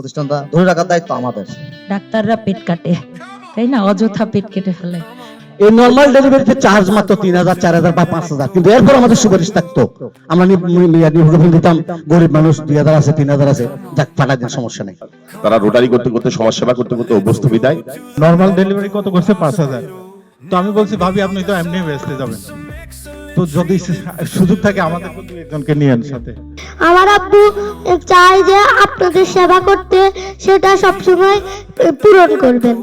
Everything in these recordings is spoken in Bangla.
প্রতিষ্ঠানটা ধরে রাখার দায়িত্ব আমাদের। ডাক্তাররা পেট কাটে। তাই না? অযথা পেট কেটে ফেলে। এই নর্মাল ডেলিভারিতে চার্জ মাত্র তিন হাজার চার হাজার বা পাঁচ হাজার। কিন্তু এরপর আমাদের সুপারিশ থাকতো। আমরা দিতাম গরিব মানুষ দুই হাজার আছে তিন হাজার আছে। যাক পাঠাই দেন সমস্যা নেই। তারা রোটারি করতে করতে সমাজ সেবা করতে করতে অভ্যস্ত বিদায়। নর্মাল ডেলিভারি কত করছে? পাঁচ হাজার। তো আমি বলছি ভাবি আপনি তো এমনি বেসতে যাবেন। তো যদি সুযোগ থাকে আমাদের একজনকে নিয়েন সাথে। আমার আব্বু চায় যে আপনাদের সেবা করতে সেটা সবসময় পূরণ করবেন।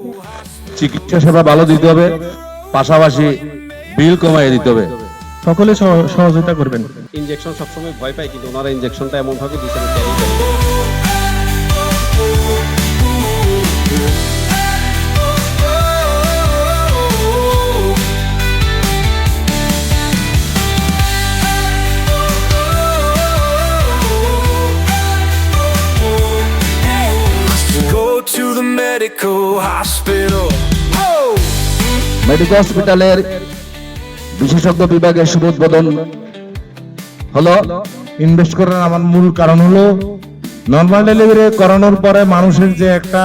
চিকিৎসা সেবা ভালো দিতে হবে পাশাপাশি বিল কমাই দিতে হবে। সকলে সহযোগিতা করবেন। ইনজেকশন সবসময় ভয় পায় কিন্তু ওনারা ইনজেকশনটা এমন ভাবে দিচ্ছেন medical hospital. Oh! মেডিকেল হসপিটালের বিশেষজ্ঞ বিভাগের শুভ উদ্বোধন। হলো ইনভেস্ট করার আমার মূল কারণ হলো নর্মাল ডেলিভারি করানোর পরে মানুষের যে একটা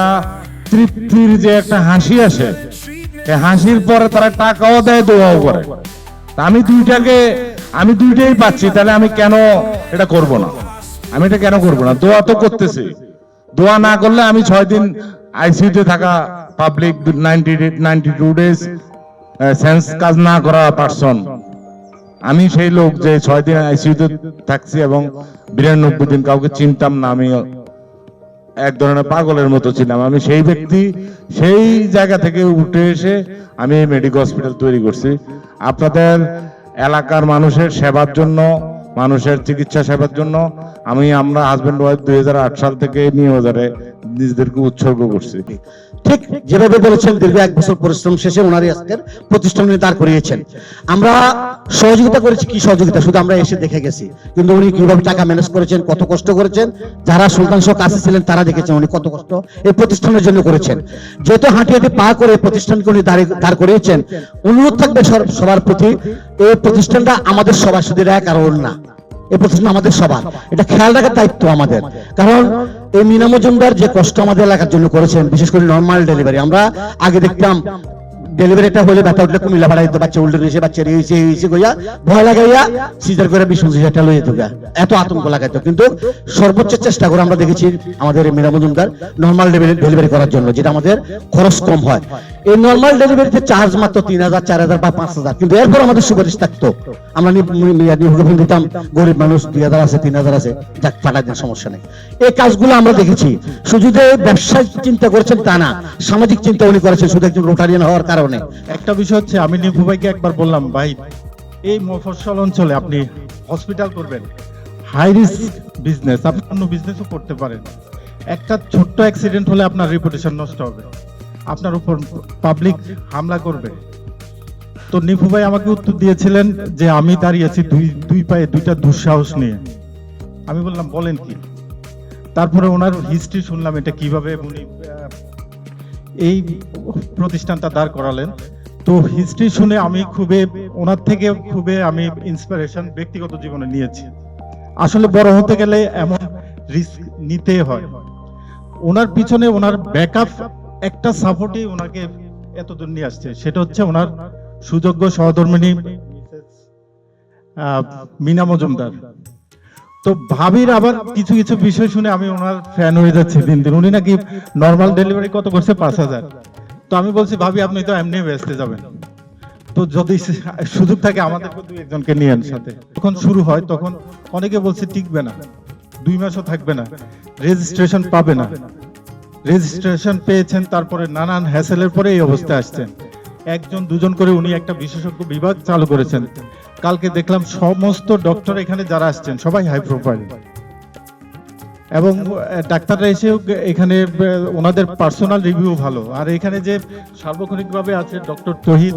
তৃপ্তির যে একটা হাসি আসে এই হাসির পরে তারা টাকাও দেয় দোয়াও করে। আমি দুইটাকে আমি দুইটাই পাচ্ছি তাহলে আমি কেন এটা করব না? আমি এটা কেন করব না? দোয়া তো করতেছি। দোয়া না করলে আমি ছয় দিন আইসিইউতে থাকা public ninety ninety two days sense কাজ না করা পার্সন আমি সেই লোক যে ছয় দিন আইসিইউতে থাকছি এবং বিরানব্বই দিন কাউকে চিনতাম না, আমি এক ধরনের পাগলের মতো ছিলাম। আমি সেই ব্যক্তি, সেই জায়গা থেকে উঠে এসে আমি মেডিকেল হসপিটাল তৈরি করছি। আপনাদের এলাকার মানুষের সেবার জন্য, মানুষের চিকিৎসা সেবার জন্য, আমি আমরা হাজবেন্ড ওয়াইফ দুই হাজার আট সাল থেকে বাজারে নিজেদেরকে উৎসর্গ করছি। ঠিক যেভাবে বলেছেন, দীর্ঘ এক বছর পরিশ্রম শেষে ওনারই আজকের প্রতিষ্ঠান দাঁড় করিয়েছেন। আমরা সহযোগিতা করেছি, কি সহযোগিতা? শুধু আমরা এসে দেখে গেছি। কিন্তু উনি কীভাবে টাকা ম্যানেজ করেছেন, কত কষ্ট করেছেন, যারা সুলতান সহ কাছে ছিলেন তারা দেখেছেন উনি কত কষ্ট এই প্রতিষ্ঠানের জন্য করেছেন। যেহেতু হাঁটি হাঁটি পা করে প্রতিষ্ঠানকে উনি দাঁড় করিয়েছেন, অনুরোধ থাকবে সবার প্রতি, এই প্রতিষ্ঠানটা আমাদের সবার শুধু এক আর না। এই প্রতিষ্ঠান আমাদের সবার। এটা খেয়াল রাখার দায়িত্ব আমাদের। কারণ এই মিনা মজুমদার যে কষ্ট আমাদের এলাকার জন্য করেছেন, বিশেষ করে নর্মাল ডেলিভারি আমরা আগে দেখতাম ডেলিভারিটা হলে ব্যথা উঠলে কুমিল্লা বাচ্চা উল্টে রয়েছে বাচ্চা রয়েছে হয়েছে গইয়া ভয় লাগাইয়া সিজার করে লইয়ে এত আতঙ্ক লাগাইতো। কিন্তু সর্বোচ্চ চেষ্টা করে আমরা দেখেছি আমাদের মজুমদার নর্মাল ডেলিভারি করার জন্য, যেটা আমাদের খরচ কম হয়। এই নর্মাল ডেলিভারিতে চার্জ মাত্র তিন হাজার, চার হাজার বা পাঁচ হাজার। কিন্তু এরপর আমাদের সুপারিশ থাকতো। আমরা দিতাম, গরিব মানুষ দুই হাজার আছে, তিন হাজার আছে, যাক দেন, সমস্যা নেই। এই কাজগুলো আমরা দেখেছি। শুধু যে ব্যবসায় চিন্তা করেছেন তা না, সামাজিক চিন্তা উনি করেছেন। শুধু একজন রোটারিয়ান হওয়ার কারণে। একটা বিষয় হচ্ছে, আমি নিপু ভাইকে একবার বললাম, ভাই, এই মফস্বল অঞ্চলে আপনি হসপিটাল করবেন। হাই রিস্ক বিজনেস আপনি অন্য বিজনেসও করতে পারেন। একটা ছোট্ট অ্যাক্সিডেন্ট হলে আপনার রেপুটেশন নষ্ট হবে। আপনার উপর পাবলিক হামলা করবে। তো নিপু ভাই আমাকে উত্তর দিয়েছিলেন যে, আমি দাঁড়িয়েছি দুই দুই পায়ে দুইটা দুঃসাহস নিয়ে। আমি বললাম, বলেন কি? তারপরে ওনার হিস্ট্রি শুনলাম, এটা কীভাবে উনি এই প্রতিষ্ঠানটা দাঁড় করালেন। তো হিস্ট্রি শুনে আমি খুবই, ওনার থেকে খুবই আমি ইন্সপিরেশন ব্যক্তিগত জীবনে নিয়েছি। আসলে বড় হতে গেলে এমন রিস্ক নিতে হয়। ওনার পিছনে ওনার ব্যাকআপ একটা সাপোর্টই ওনাকে এত দূর নিয়ে আসছে। সেটা হচ্ছে ওনার সুযোগ্য সহধর্মিনী মিনা মজুমদার। তো ভাবির আবার কিছু কিছু বিষয় শুনে আমি ওনার ফ্যান হয়ে যাচ্ছি দিন দিন। উনি নাকি নর্মাল ডেলিভারি কত করছে? পাঁচ হাজার। তো আমি বলছি, ভাবি, আপনি তো এমনি বেসতে যাবেন। তো যদি সুযোগ থাকে, আমাদের দুই একজনকে নিয়ে সাথে। যখন শুরু হয়, তখন অনেকে বলছে, টিকবে না। দুই মাসও থাকবে না। রেজিস্ট্রেশন পাবে না। রেজিস্ট্রেশন পেয়েছেন, তারপরে নানান হ্যাসেলের পরে এই অবস্থায় আসছেন। একজন, দুজন করে উনি একটা বিশেষজ্ঞ বিভাগ চালু করেছেন। কালকে দেখলাম সমস্ত ডক্টর এখানে যারা আসছেন, সবাই হাই প্রোফাইল এবং ডাক্তাররা এসেও এখানে ওনাদের পার্সোনাল রিভিউ ভালো। আর এখানে যে সার্বক্ষণিকভাবে আছে ডক্টর তহিদ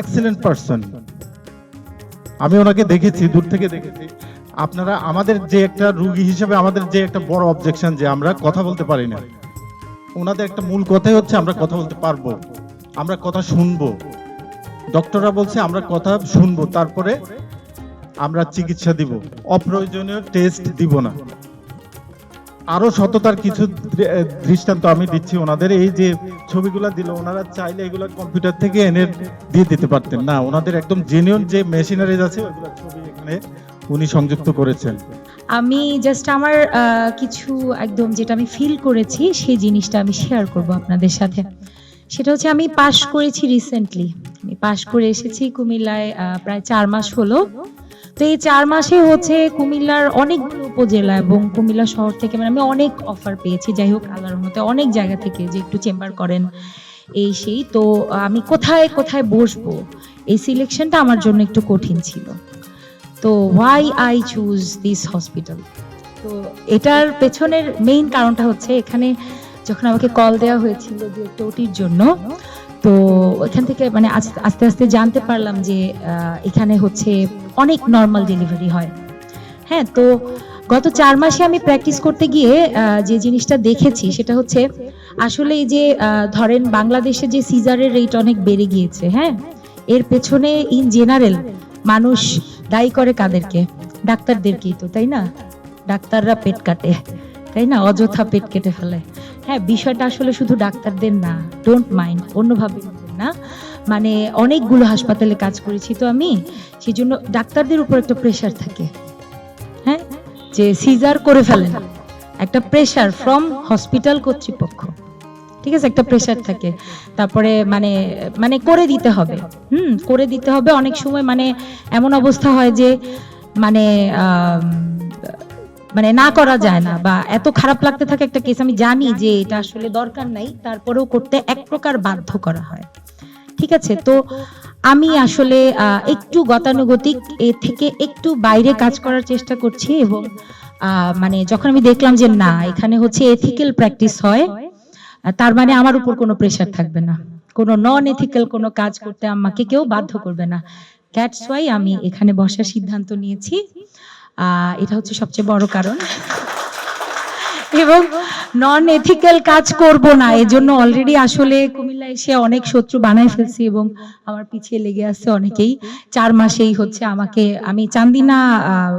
এক্সেলেন্ট পার্সন আমি ওনাকে দেখেছি, দূর থেকে দেখেছি। আপনারা আমাদের যে একটা রুগী হিসেবে, আমাদের যে একটা বড় অবজেকশন যে আমরা কথা বলতে পারি না। ওনাদের একটা মূল কথাই হচ্ছে, আমরা কথা বলতে পারব। আমরা কথা শুনব। ডক্টররা বলছে আমরা কথা শুনব, তারপরে আমরা চিকিৎসা দিব। অপ্রয়োজনীয় টেস্ট দিব না। আরও সততার কিছু দৃষ্টান্ত আমি দিচ্ছি ওনাদের। এই যে ছবিগুলো দিল, ওনারা চাইলে এগুলো কম্পিউটার থেকে এনে দিয়ে দিতে পারতেন। না, ওনাদের একদম জেনুইন যে মেশিনারিজ আছে এখানে উনি সংযুক্ত করেছেন। আমি জাস্ট আমার কিছু একদম যেটা আমি ফিল করেছি, সেই জিনিসটা আমি শেয়ার করব আপনাদের সাথে। সেটা হচ্ছে আমি পাশ করেছি রিসেন্টলি আমি পাশ করে এসেছি কুমিল্লায় প্রায় চার মাস হলো। তো এই চার মাসে হচ্ছে কুমিল্লার অনেকগুলো উপজেলা এবং কুমিল্লা শহর থেকে মানে আমি অনেক অফার পেয়েছি। যাই হোক, আল্লাহর মতে অনেক জায়গা থেকে যে একটু চেম্বার করেন এই সেই। তো আমি কোথায় কোথায় বসবো? এই সিলেকশনটা আমার জন্য একটু কঠিন ছিল। তো why I choose this hospital তো এটার পেছনের মেইন কারণটা হচ্ছে এখানে যখন আমাকে কল দেওয়া হয়েছিল যে ওটির জন্য, তো এখান থেকে মানে আস্তে আস্তে জানতে পারলাম যে এখানে হচ্ছে অনেক নর্মাল ডেলিভারি হয়। হ্যাঁ তো গত চার মাসে আমি প্র্যাকটিস করতে গিয়ে যে জিনিসটা দেখেছি সেটা হচ্ছে আসলে যে ধরেন বাংলাদেশে যে সিজারের রেট অনেক বেড়ে গিয়েছে হ্যাঁ? এর পেছনে ইন জেনারেল মানুষ দায়ী করে কাদেরকে? ডাক্তারদেরকেই তো, তাই না? ডাক্তাররা পেট কাটে। তাই না? অযথা পেট কেটে ফেলে। হ্যাঁ বিষয়টা আসলে শুধু ডাক্তারদের না ডোন্ট মাইন্ড অন্যভাবে না? মানে অনেকগুলো হাসপাতালে কাজ করেছি তো আমি সেই জন্য ডাক্তারদের উপর একটা প্রেশার থাকে। হ্যাঁ? যে সিজার করে ফেলেন একটা প্রেশার ফ্রম হসপিটাল কর্তৃপক্ষ। ঠিক আছে? একটা প্রেশার থাকে। তারপরে মানে মানে করে দিতে হবে। হুম, করে দিতে হবে। অনেক সময় মানে এমন অবস্থা হয় যে মানে মানে না করা যায় না বা এত খারাপ লাগতে থাকে একটা কেস আমি জানি যে এটা আসলে দরকার নাই তারপরেও করতে এক প্রকার বাধ্য করা হয়। ঠিক আছে? তো আমি আসলে একটু গতানুগতিক এ থেকে একটু বাইরে কাজ করার চেষ্টা করছি এবং আহ, মানে যখন আমি দেখলাম যে না এখানে হচ্ছে এথিক্যাল প্র্যাকটিস হয় তার মানে আমার উপর কোনো প্রেশার থাকবে না। কোনো নন এথিক্যাল কোনো কাজ করতে আমাকে কেউ বাধ্য করবে না। দ্যাটস ওয়াই আমি এখানে বসার সিদ্ধান্ত নিয়েছি। এটা হচ্ছে সবচেয়ে বড় কারণ। এবং নন এথিক্যাল কাজ করব না এজন্য অলরেডি আসলে কুমিল্লা এসে অনেক শত্রু বানায় ফেলছি এবং আমার পিছিয়ে লেগে আছে অনেকেই। চার মাসেই হচ্ছে আমাকে আমি চান্দিনা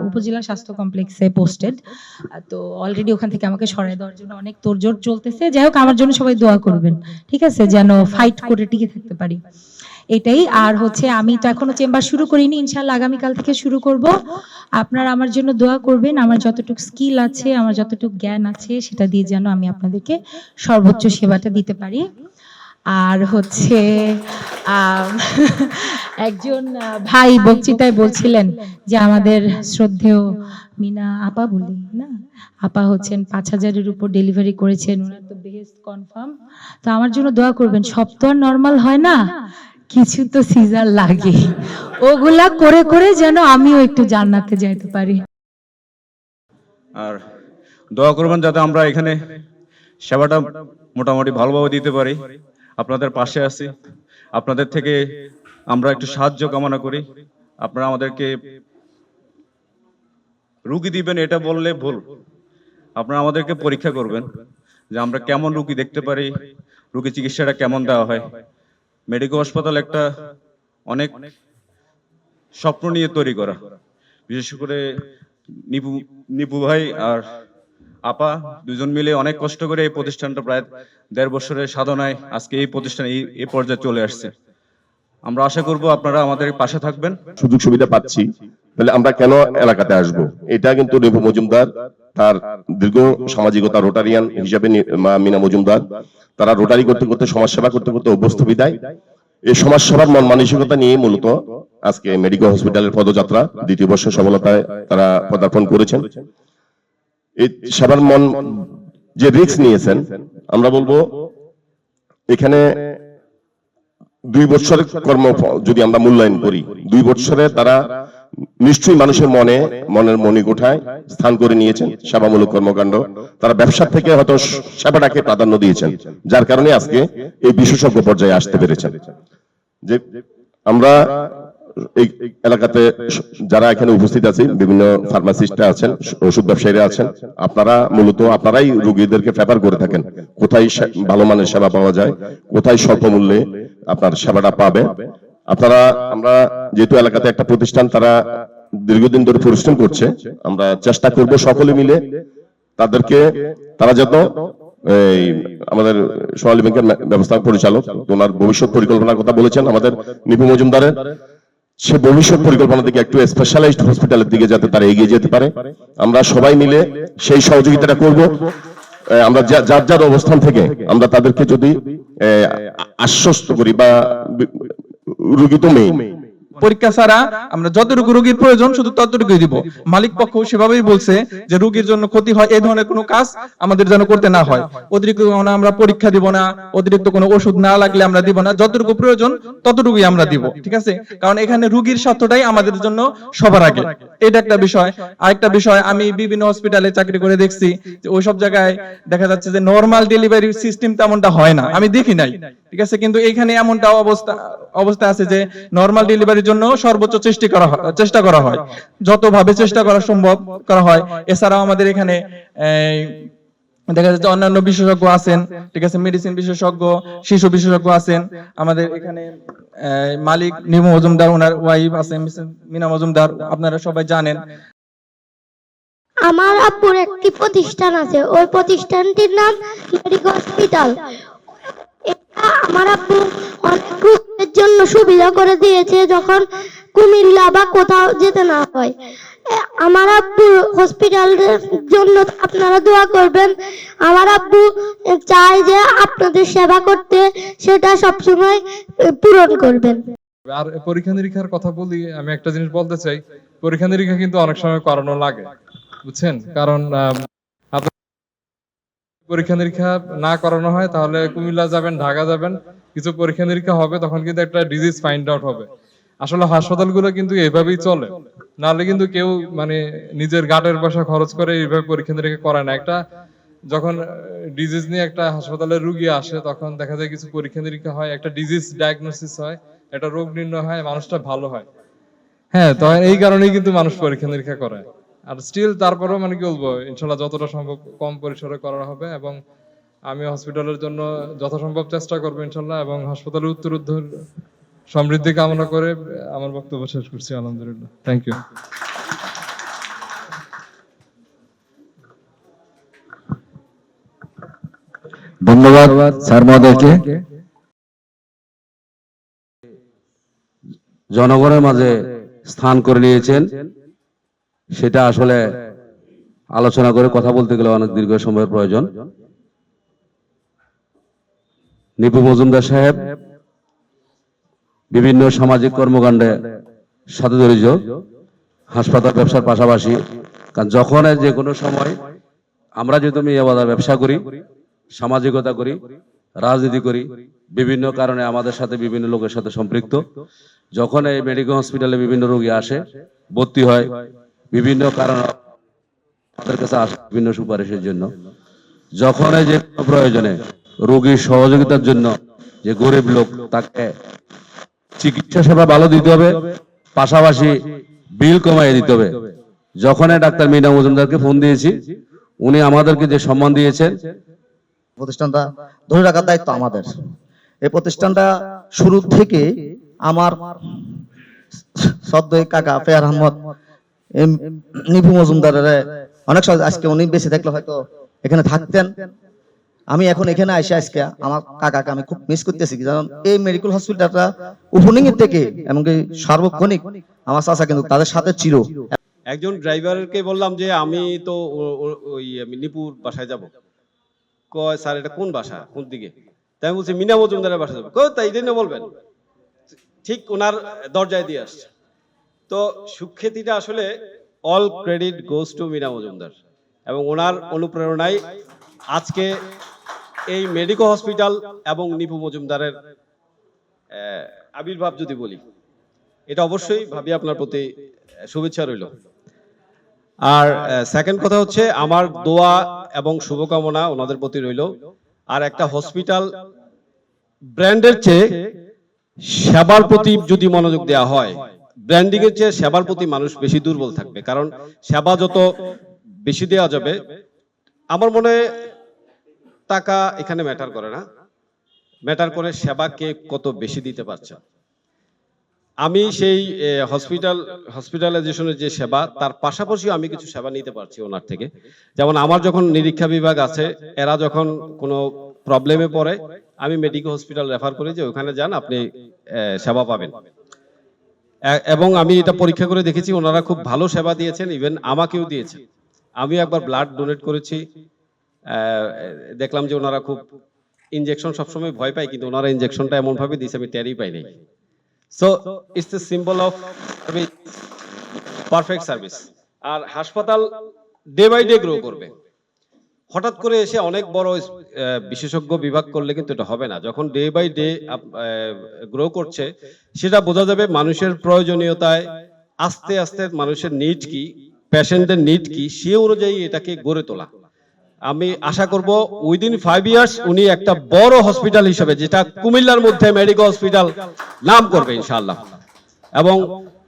উপজেলা স্বাস্থ্য কমপ্লেক্সে পোস্টেড তো অলরেডি ওখান থেকে আমাকে সরাই দেওয়ার জন্য অনেক তোড়জোড় চলতেছে। যাই হোক আমার জন্য সবাই দোয়া করবেন ঠিক আছে? যেন ফাইট করে টিকে থাকতে পারি। এটাই। আর হচ্ছে আমি তো এখনও চেম্বার শুরু করিনি ইনশাল্লাহ আগামীকাল থেকে শুরু করব। আপনারা আমার জন্য দোয়া করবেন, আমার যতটুকু স্কিল আছে, আমার যতটুকু জ্ঞান আছে, সেটা দিয়ে যেন আমি আপনাদেরকে সর্বোচ্চ সেবাটা দিতে পারি। আর হচ্ছে একজন ভাই বক্তৃতায় বলছিলেন যে আমাদের শ্রদ্ধেয় মিনা আপা বলি, না? আপা হচ্ছেন পাঁচ হাজারের উপর ডেলিভারি করেছেন ওনার তো বেহেস্ট কনফার্ম তো আমার জন্য দোয়া করবেন, সব তো আর নর্মাল হয় না। কিছু তো সিজার লাগে ওগুলা করে করে যেন আমিও একটু জান্নাতে যাইতে পারি। আর দোয়া করবেন যাতে আমরা এখানে সেবাটা মোটামুটি ভালোভাবে দিতে পারি। আপনাদের পাশে আছি। আপনাদের থেকে আমরা একটু সাহায্য কামনা করি। আপনারা আমাদেরকে রুগী দিবেন, এটা বললে ভুল। আপনারা আমাদেরকে পরীক্ষা করবেন যে আমরা কেমন রুগী দেখতে পারি, রুগী চিকিৎসাটা কেমন দেওয়া হয়। মেডিকেল হাসপাতাল একটা অনেক স্বপ্ন নিয়ে তৈরি করা। বিশেষ করে নিপু নিপু ভাই আর আপা দুজন মিলে অনেক কষ্ট করে এই প্রতিষ্ঠানটা প্রায় দেড় বছরের সাধনায় আজকে এই প্রতিষ্ঠান এই এ পর্যায়ে চলে আসছে। আমরা আশা করব আপনারা আমাদের পাশে থাকবেন। সুযোগ সুবিধা পাচ্ছি। তাহলে আমরা কেন এলাকাতে আসব? এটা কিন্তু রেবু মজুমদার, তার দীর্ঘ সামাজিকতা রোটারিয়ান হিসাবে মিনা মজুমদার। তারা রোটারি করতে করতে সমাজসেবা করতে করতে অভ্যস্ত বিদায়। এই সমাজসেবার মন মানসিকতা নিয়ে মূলত আজকে মেডিকেল হসপিটালের পদযাত্রা, দ্বিতীয় বর্ষ সফলতায় তারা পদার্পণ করেছেন। এই সেবার মন যে রিস্ক নিয়েছেন, আমরা বলব এখানে দুই বছরের কর্ম যদি আমরা মূল্যায়ন করি, দুই বছরে তারা নিশ্চয়ই মানুষের মনে, মনের মণিকোঠায় স্থান করে নিয়েছেন সেবামূলক কর্মকাণ্ড। তারা ব্যবসা থেকে হয়তো সেবাটাকে প্রাধান্য দিয়েছেন, যার কারণে আজকে এই বিশেষজ্ঞ পর্যায়ে আসতে পেরেছেন। যে আমরা এই এলাকাতে যারা এখানে উপস্থিত আছি, বিভিন্ন ফার্মাসিস্টরা আছেন, ওষুধ ব্যবসায়ীরা আছেন, আপনারা মূলত, আপনারাই রোগীদেরকে ফেভার করে থাকেন। কোথায় ভালো মানের সেবা পাওয়া যায়, কোথায় স্বল্প মূল্যে আপনার সেবাটা পাবে আপনারা, আমরা যেহেতু এলাকাতে একটা প্রতিষ্ঠান, তারা দীর্ঘদিন ধরে পরিশ্রম করছে, আমরা চেষ্টা করব সকলে মিলে তাদেরকে, তারা যত এই আমাদের সোনালী ব্যাংকের ব্যবস্থা পরিচালক, ওনার ভবিষ্যৎ পরিকল্পনার কথা বলেছেন, আমাদের নিপু মজুমদারের। সে ভবিষ্যৎ পরিকল্পনা দিকে একটু স্পেশালাইজড হসপিটালের দিকে যাতে তারা এগিয়ে যেতে পারে। আমরা সবাই মিলে সেই সহযোগিতাটা করব। আমরা যার যার অবস্থান থেকে আমরা তাদেরকে যদি আশ্বস্ত করি বি- রুগী তো মেয়ে পরীক্ষা ছাড়া আমরা যতটুকু রোগীর প্রয়োজন, শুধু ততটুকুই দিব। মালিক পক্ষ সেভাবেই বলছে যে রোগীর জন্য ক্ষতি হয় এই ধরনের কোনো কাজ আমাদের যেন করতে না হয়। অতিরিক্ত কোনো আমরা পরীক্ষা দিব না, অতিরিক্ত কোনো ওষুধ না লাগলে আমরা দিব না। যতটুকু প্রয়োজন, ততটুকুই আমরা দিব, ঠিক আছে? কারণ এখানে রোগীর স্বার্থটাই আমাদের জন্য সবার আগে। এটা একটা বিষয়। আরেকটা বিষয়, আমি বিভিন্ন হসপিটালে চাকরি করে দেখছি যে ওইসব জায়গায় দেখা যাচ্ছে যে নর্মাল ডেলিভারি সিস্টেম তেমনটা হয় না। আমি দেখি নাই। ঠিক আছে? কিন্তু এখানে এমনটা অবস্থা অবস্থা আছে যে নর্মাল ডেলিভারির জন্য সর্বোচ্চ চেষ্টা করা হয়, চেষ্টা করা হয়। যতভাবে চেষ্টা করা সম্ভব করা হয়। এছাড়াও আমাদের এখানে দেখা যাচ্ছে অন্যান্য বিশেষজ্ঞ আছেন, ঠিক আছে? মেডিসিন বিশেষজ্ঞ, শিশু বিশেষজ্ঞ আছেন। আমাদের এখানে মালিক নিমু মজুমদার ওনার ওয়াইফ আছেন মিনা মজুমদার, আপনারা সবাই জানেন। আমার আব্বুর একটি প্রতিষ্ঠান আছে। ওই প্রতিষ্ঠানটির নাম মেডিকেল হসপিটাল আমার আব্বু অনেক জন্য সুবিধা করে দিয়েছে যখন কুমিল্লা বা কোথাও যেতে না হয়। আমার আব্বুর হসপিটালের জন্য আপনারা দোয়া করবেন। আমার আব্বু যে আপনাদের সেবা করতে সেটা সবসময় পূরণ করবেন। আর পরীক্ষা নিরীক্ষার কথা বলি, আমি একটা জিনিস বলতে চাই, পরীক্ষা নিরীক্ষা কিন্তু অনেক সময় করানো লাগে, বুঝছেন? কারণ পরীক্ষা নিরীক্ষা না করানো হয়, তাহলে কুমিল্লা যাবেন, ঢাকা যাবেন, কিছু পরীক্ষা নিরীক্ষা হবে, তখন কিন্তু একটা ডিজিজ ফাইন্ড আউট হবে। আসলে হাসপাতালগুলো কিন্তু এভাবেই চলে। নাহলে কিন্তু কেউ মানে নিজের গাটের পয়সা খরচ করে এইভাবে পরীক্ষা নিরীক্ষা করে না। একটা যখন ডিজিজ নিয়ে একটা হাসপাতালে রুগী আসে, তখন দেখা যায় কিছু পরীক্ষা নিরীক্ষা হয়, একটা ডিজিজ ডায়াগনোসিস হয়, একটা রোগ নির্ণয় হয়, মানুষটা ভালো হয়। হ্যাঁ তো এই কারণেই কিন্তু মানুষ পরীক্ষা নিরীক্ষা করে আর স্টিল তারপরেও মানে কি বলব ইনশাল্লাহ যতটা সম্ভব কম পরিসরে করা হবে এবং আমি হসপিটালের জন্য যথাসম্ভব চেষ্টা করব ইনশাল্লাহ এবং হাসপাতালের উত্তরোত্তর সমৃদ্ধি কামনা করে আমার বক্তব্য শেষ করছি আলহামদুলিল্লাহ। থ্যাংক ইউ ধন্যবাদ স্যার মহোদয়কে। জনগণের মাঝে স্থান করে নিয়েছেন। সেটা আসলে আলোচনা করে কথা বলতে গেলে অনেক দীর্ঘ সময়ের প্রয়োজন। নিপু মজুমদার সাহেব বিভিন্ন সামাজিক কর্মকাণ্ডে সাথে জড়িত হাসপাতাল ব্যবসার পাশাপাশি, কারণ যখন যে কোনো সময় আমরা যেহেতু মেয়ে বাজার ব্যবসা করি, সামাজিকতা করি, রাজনীতি করি, বিভিন্ন কারণে আমাদের সাথে বিভিন্ন লোকের সাথে সম্পৃক্ত। যখন এই মেডিকেল হসপিটালে বিভিন্ন রোগী আসে, ভর্তি হয় বিভিন্ন কারণ আমাদের কাছে আসে বিভিন্ন সুপারিশের জন্য। যখন যে প্রয়োজনে রোগীর সহযোগিতার জন্য যে গরিব লোক তাকে চিকিৎসা সেবা ভালো দিতে হবে, পাশাপাশি বিল কমাই দিতে হবে। যখন ডাক্তার মিনা মজুমদারকে ফোন দিয়েছি, উনি আমাদেরকে যে সম্মান দিয়েছেন, প্রতিষ্ঠানটা ধরে রাখার দায়িত্ব আমাদের। এই প্রতিষ্ঠানটা শুরু থেকে আমার সদ্য কাকা ফেয়ার আহমদ নিপু অনেক আজকে উনি বেঁচে থাকলে হয়তো এখানে থাকতেন। আমি এখন এখানে এসে আজকে আমার কাকাকে আমি খুব মিস করতেছি কারণ এই মেডিকেল হসপিটালটা ওপেনিং এর থেকে এমনকি সার্বক্ষণিক আমার চাচা কিন্তু তাদের সাথে চির একজন ড্রাইভারকে বললাম যে, আমি তো ওই নিপুর বাসায় যাব। কয়, স্যার, এটা কোন বাসা? কোন দিকে? তাই বলছি, মিনা মজুমদারের বাসা যাব। কয়, তাই জন্য বলবেন। ঠিক ওনার দরজায় দিয়ে আসছে। তো সুখ্যাতিটা আসলে all credit goes to Meena Majumdar. এবং ওনার অনুপ্রেরণায় আজকে এই মেডিকেল হসপিটাল এবং নিপু মজুমদারের আবির্ভাব যদি বলি, এটা অবশ্যই ভাবি আপনার প্রতি শুভেচ্ছা রইল। আর সেকেন্ড কথা হচ্ছে আমার দোয়া এবং শুভকামনা ওনাদের প্রতি রইল। আর একটা হসপিটাল ব্র্যান্ডের চেয়ে সেবার প্রতি যদি মনোযোগ দেওয়া হয় ব্র্যান্ডিং এর চেয়ে সেবার প্রতি মানুষ বেশি দুর্বল থাকবে। কারণ সেবা যত বেশি দেওয়া যাবে, আমার মনে টাকা এখানে ম্যাটার করে না। ম্যাটার করে সেবা কে কত বেশি দিতে পারছে। আমি সেই হসপিটাল, হসপিটালাইজেশনের যে সেবা, তার পাশাপাশি আমি কিছু সেবা নিতে পারছি ওনার থেকে। যেমন আমার যখন নিরীক্ষা বিভাগ আছে, এরা যখন কোনো প্রবলেমে পড়ে, আমি মেডিকেল হসপিটাল রেফার করি যে ওখানে যান, আপনি সেবা পাবেন। এবং আমি এটা পরীক্ষা করে দেখেছি ওনারা খুব ভালো সেবা দিয়েছেন ইভেন আমাকেও দিয়েছে আমি একবার ব্লাড ডোনেট করেছি। দেখলাম যে ওনারা খুব ইনজেকশন সবসময় ভয় পায় কিন্তু ওনারা ইনজেকশনটা এমন ভাবে দিয়েছে আমি টেরই পাই নাই। So it's the symbol of perfect service আর হাসপাতাল ডে বাই ডে গ্রো করবে। হঠাৎ করে এসে অনেক বড় বিশেষজ্ঞ বিভাগ করলে কিন্তু এটা হবে না। যখন ডে বাই ডে গ্রো করছে, সেটা বোঝা যাবে মানুষের প্রয়োজনীয়তায় আস্তে আস্তে মানুষের নিড কি পেশেন্টের নিড কি, সে অনুযায়ী এটাকে গড়ে তোলা। আমি আশা করব উইদিন ফাইভ ইয়ার্স উনি একটা বড় হসপিটাল হিসেবে, যেটা কুমিল্লার মধ্যে মেডিকেল হসপিটাল নাম করবে ইনশাআল্লাহ। এবং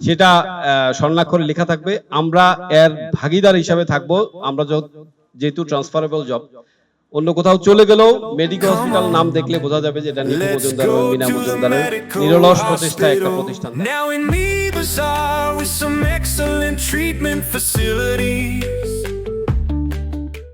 সেটা স্বর্ণাক্ষরে লেখা থাকবে, আমরা এর ভাগিদার হিসাবে থাকব, আমরা যেহেতু ট্রান্সফারেবল জব অন্য কোথাও চলে গেলেও মেডিকেল হসপিটাল নাম দেখলে বোঝা যাবে যে এটা নিপু মজুমদার এবং মিনা মজুমদারের নিরলস প্রচেষ্টা একটা প্রতিষ্ঠান Now in me bazaar with some excellent treatment facility.